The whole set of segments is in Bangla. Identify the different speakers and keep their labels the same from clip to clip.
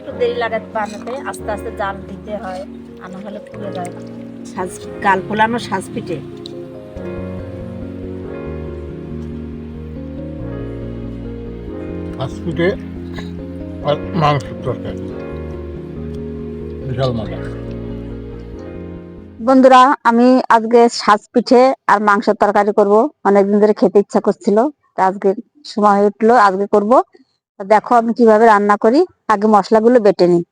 Speaker 1: একটু দেরি লাগে বানাতে আস্তে আস্তে জাল দিতে হয় আর পুড়ে যায়।
Speaker 2: সাজ গাল ফোলানো সাজ পিঠে
Speaker 3: আর মাংসের তরকারি। বিশাল মজা।
Speaker 2: বন্ধুরা আমি আজকে সাজ পিঠে আর মাংসের তরকারি করব। অনেকদিন ধরে খেতে ইচ্ছা করছিল তা আজকে সময় হয়ে উঠল আজকে করব। দেখো আমি কীভাবে রান্না করি। আগে মশলাগুলো বেটে নিই।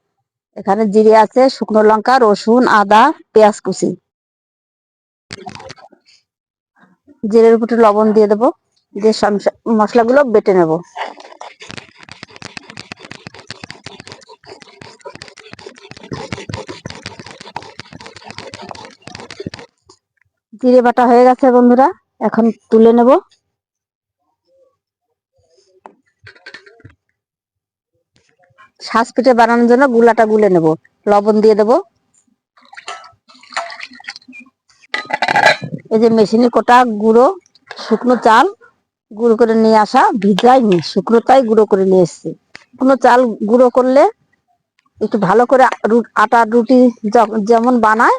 Speaker 2: এখানে জিরে আছে, শুকনো লঙ্কা, রসুন, আদা, পেঁয়াজ কুচি। জিরের উপরে লবণ দিয়ে দেবো। দিয়ে মশলাগুলো বেটে নেব। জিরে বাটা হয়ে গেছে বন্ধুরা। এখন তুলে নেব। শ্বাস পিঠে বানানোর জন্য গুলাটা গুলে নেব। লবণ দিয়ে দেব। এই যে মেশিনে কোটা গুঁড়ো শুকনো চাল গুঁড়ো করে নিয়ে আসা ভিজাইনি শুকনো তাই গুঁড়ো করে নিয়ে এসেছি। শুকনো চাল গুঁড়ো করলে একটু ভালো করে আটা, রুটি যেমন বানায়,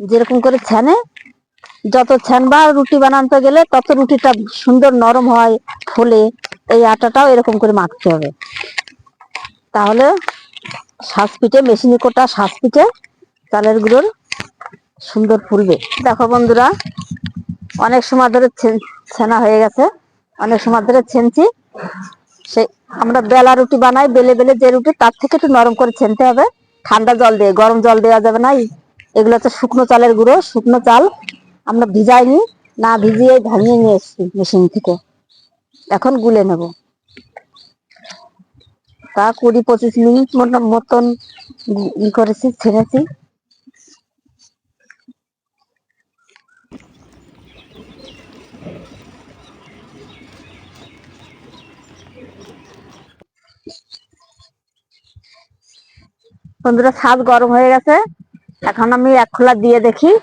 Speaker 2: যেরকম করে ছানে, যত ছানবা রুটি বানাতে গেলে তত রুটিটা সুন্দর নরম হয়, ফোলে, এই আটাটাও এরকম করে মাখতে হবে। তাহলে শ্বাস পিঠে মেশিনে কোটা শ্বাস পিঠে চালের গুঁড়োর সুন্দর ফুলবে। দেখো বন্ধুরা, অনেক সময় ধরে ছেনা হয়ে গেছে। অনেক সময় ধরে ছেনছি। সেই আমরা বেলা রুটি বানাই, বেলে বেলে যে রুটি তার থেকে একটু নরম করে ছেনতে হবে। ঠান্ডা জল দিয়ে, গরম জল দেওয়া যাবে না। এগুলো হচ্ছে শুকনো চালের গুঁড়ো, শুকনো চাল। আমরা ভিজাইনি, না ভিজিয়ে ভাঙিয়ে নিয়ে এসেছি মেশিন থেকে। এখন গুলে নেব। তা কুড়ি পঁচিশ মিনিট মতো- মতন ই করেছি, ছেড়েছি। বন্ধুরা, ছাদ গরম হয়ে গেছে। এখন আমি এক খোলা দিয়ে দেখি,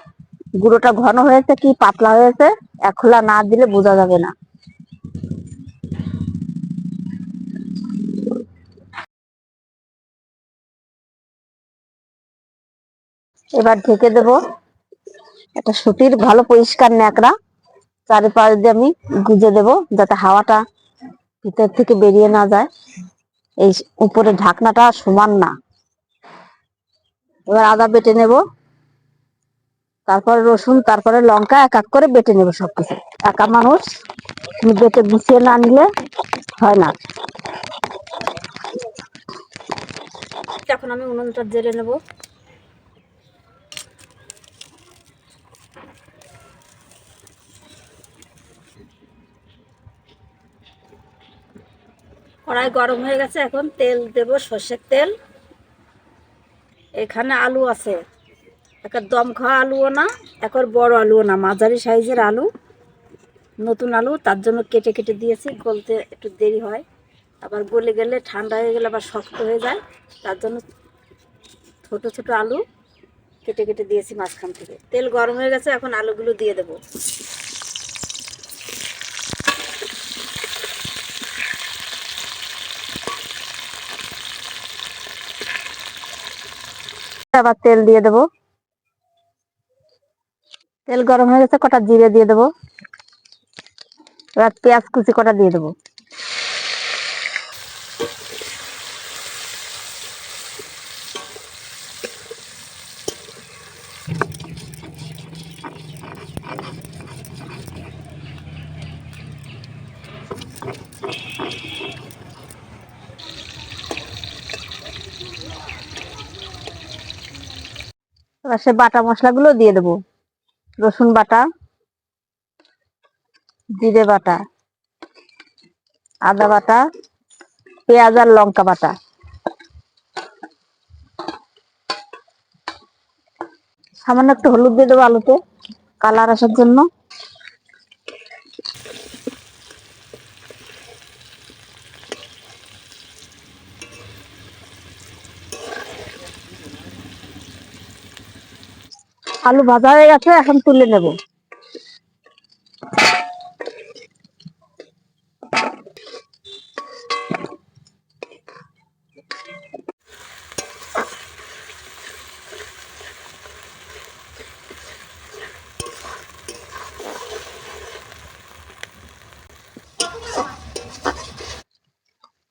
Speaker 2: গুঁড়োটা ঘন হয়েছে কি পাতলা হয়েছে। এক খোলা না দিলে বোঝা যাবে না। এবার ঢেকে দেব। একটা সুতির ভালো পরিষ্কার ন্যাকড়া। চারিপাশ দিয়ে আমি গুজে দেব, যাতে হাওয়াটা ভিতর থেকে বেরিয়ে না যায়। এই উপরে ঢাকনাটা সমান না। এবার আদা বেটে নেব। তারপরে রসুন, তারপরে লঙ্কা, এক এক করে বেটে নেব সবকিছু। একা মানুষ বেটে গুছিয়ে না নিলে হয় না।
Speaker 1: এখন আমি উনুনটা জেলে নেব। কড়াই গরম হয়ে গেছে, এখন তেল দেব, সর্ষের তেল। এখানে আলু আছে। একটা দম খাওয়া আলুও না একর বড় আলুও না, মাঝারি সাইজের আলু। নতুন আলু, তার জন্য কেটে কেটে দিয়েছি, গলতে একটু দেরি হয়। আবার গলে গেলে ঠান্ডা হয়ে গেলে আবার শক্ত হয়ে যায়, তার জন্য ছোট ছোট আলু কেটে কেটে দিয়েছি মাঝখান থেকে। তেল গরম হয়ে গেছে, এখন আলুগুলো দিয়ে দেবো।
Speaker 2: আবার তেল দিয়ে দেব। তেল গরম হয়ে গেছে, কটা জিরে দিয়ে দেব। এবার পেঁয়াজ কুচি কটা দিয়ে দেবো। এবার সে বাটা মশলাগুলো দিয়ে দেবো। রসুন বাটা, জিরে বাটা, আদা বাটা, পেঁয়াজ আর লঙ্কা বাটা। সামান্য একটু হলুদ দিয়ে দেবো আলুতে, কালার আসার জন্য। আলু ভাজা হয়ে গেছে এখন তুলে নেব।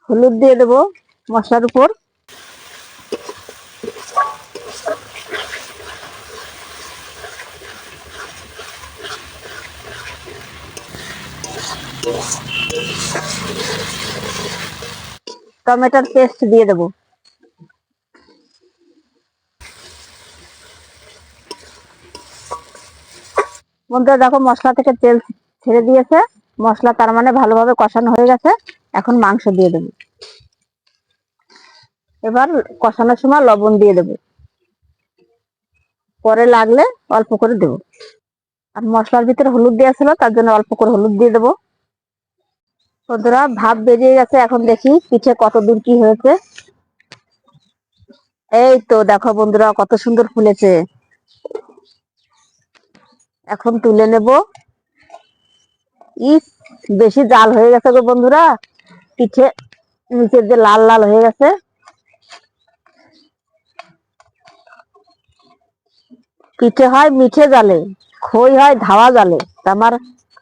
Speaker 2: হলুদ দিয়ে দেবো মশলার উপর। টমেটোর পেস্ট দিয়ে দেবো। বন্ধুরা দেখো মশলা থেকে তেল ছেড়ে দিয়েছে। মশলা তার মানে ভালোভাবে কষানো হয়ে গেছে। এখন মাংস দিয়ে দেবো। এবার কষানোর সময় লবণ দিয়ে দেবো। পরে লাগলে অল্প করে দেবো। আর মশলার ভিতরে হলুদ দেওয়া ছিল, তার জন্য অল্প করে হলুদ দিয়ে দেবো। বন্ধুরা, ভাব বেরিয়ে গেছে এখন দেখি পিঠে কত দূর কি হয়েছে। এই তো দেখো বন্ধুরা, কত সুন্দর ফুলেছে। এখন তুলে নেব। ইস, বেশি জাল হয়ে গেছে গো বন্ধুরা। পিঠে নিচের যে লাল লাল হয়ে গেছে। পিঠে হয় মিঠে জালে, খই হয় ধাওয়া জালে। আমার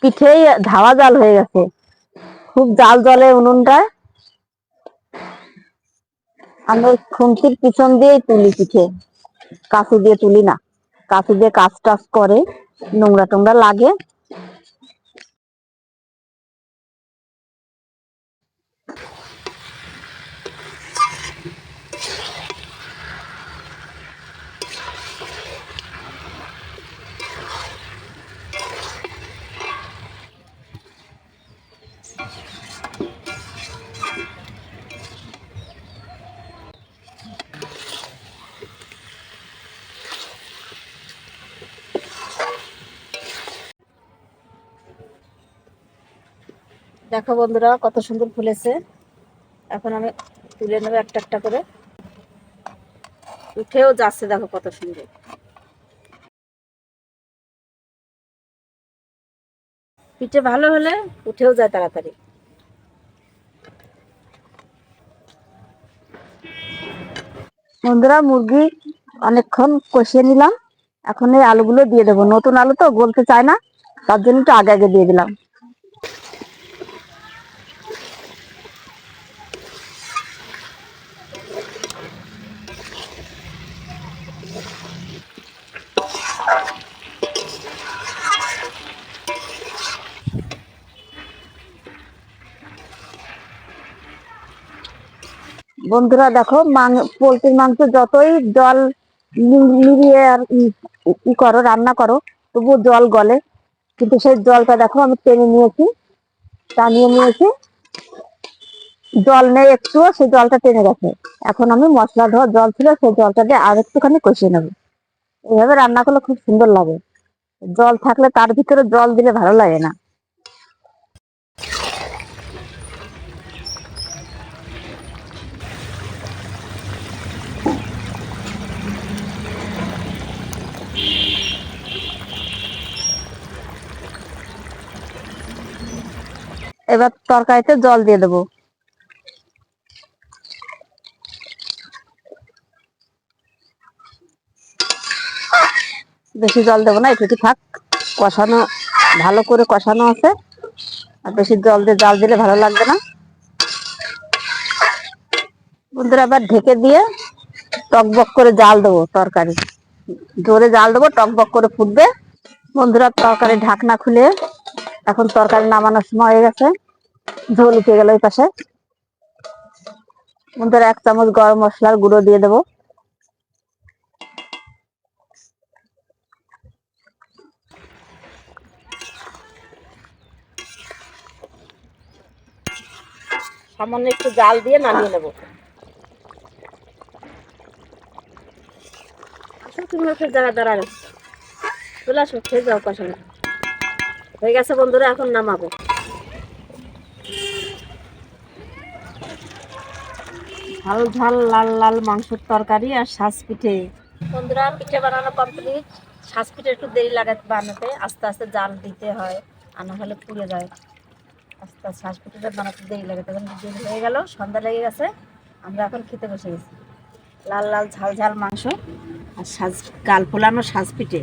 Speaker 2: পিঠেই ধাওয়া জাল হয়ে গেছে। খুব জাল জলে উনুনটা। আমরা খুন্তির পিছন দিয়েই তুলি পিঠে। কাঁচি দিয়ে তুলি না। কাঁচি দিয়ে কাজ টাজ করে। নোংরা টোংরা লাগে।
Speaker 1: দেখো বন্ধুরা, কত সুন্দর ফুলেছে। এখন আমি তুলে নেব একটা একটা করে। উঠেও যাচ্ছে, দেখো কত সুন্দর। পিঠে ভালো হলে উঠেও যায় তাড়াতাড়ি।
Speaker 2: বন্ধুরা, মুরগি অনেকক্ষণ কষিয়ে নিলাম। এখন এই আলুগুলো দিয়ে দেবো। নতুন আলু তো গলতে চায় না, তার জন্য একটু আগে আগে দিয়ে দিলাম। বন্ধুরা দেখো পোলট্রির মাংস যতই জল নিভিয়ে আর ই- করো, রান্না করো, তবুও জল গলে। কিন্তু সেই জলটা দেখো, আমি টেনে নিয়েছি, টানিয়ে নিয়েছি। জল নেই একটুও, সেই জলটা টেনে গেছে। এখন আমি মশলা ধোয়া জল ছিল, সেই জলটা দিয়ে আর একটুখানি কষিয়ে নেব। এইভাবে রান্না করলে খুব সুন্দর লাগে। জল থাকলে তার ভিতরে জল দিলে ভালো লাগে না। এবার তরকারিতে জল দিয়ে দেবো। বেশি জল দেবো না, একটু থাক। কষানো, ভালো করে কষানো আছে। আর বেশি জল দিয়ে, জাল দিলে ভালো লাগবে না। বন্ধুরা আবার ঢেকে দিয়ে টকবক করে জাল দেবো তরকারি। জোরে জাল দেবো টকবক করে ফুটবে। বন্ধুরা, তরকারি ঢাকনা খুলে এখন তরকারি নামানোর সময় হয়ে গেছে। ঝোল উঠে গেল ওই পাশে। বন্ধুরা এক চামচ গরম মশলার গুঁড়ো দিয়ে দেবো।
Speaker 1: সামান্য একটু জাল দিয়ে নামিয়ে নেব। আসো তুমি ওকে জায়গা দাঁড়ানো চলে আসো, খেয়ে যাও কষানো হয়ে গেছে বন্ধুরা, এখন নামাবো। ঝাল ঝাল লাল লাল মাংসের তরকারি আর শ্বাস পিঠে বন্ধুরা, পিঠে বানানো কমপ্লিট শ্বাস পিঠে একটু দেরি লাগে বানাতে, আস্তে আস্তে জাল দিতে হয়, আর না হলে পুড়ে যায়। আস্তে আস্তে শ্বাস পিঠেটা বানাতে দেরি লাগে, তখন দেরি হয়ে গেল, সন্ধ্যা লেগে গেছে, আমরা এখন খেতে বসে গেছি। লাল লাল ঝাল ঝাল মাংস আর সাজ গাল ফোলানো সাজ পিঠে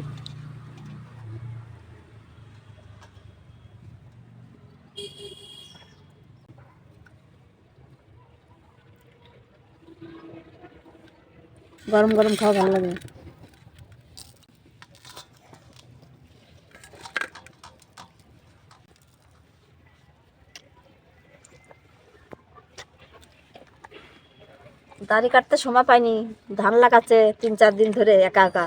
Speaker 2: গরম গরম খাওয়া ভালো লাগে। দাড়ি কাটতে সময় পাইনি ধান লাগাচ্ছে তিন চার দিন ধরে একা একা।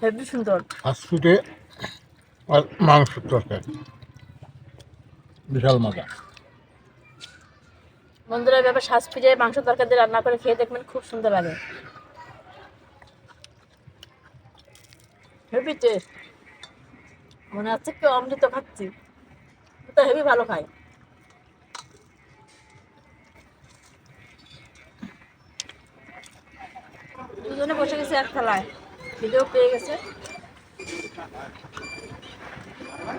Speaker 2: হেবি সুন্দর।
Speaker 3: ফাস্টফুডে আর মাংসের তরকারি বিশাল মজা।
Speaker 2: বন্ধুরা, এভাবে শ্বাস ফিরে মাংস তরকারি রান্না করে খেয়ে দেখবেন খুব সুন্দর লাগে। হেভি টেস্ট মনে হচ্ছে কি অমৃত খাচ্ছি। তো হেভি ভালো খাই। দুজনে বসে গেছে এক থালায়। ভিডিও পেয়ে গেছে।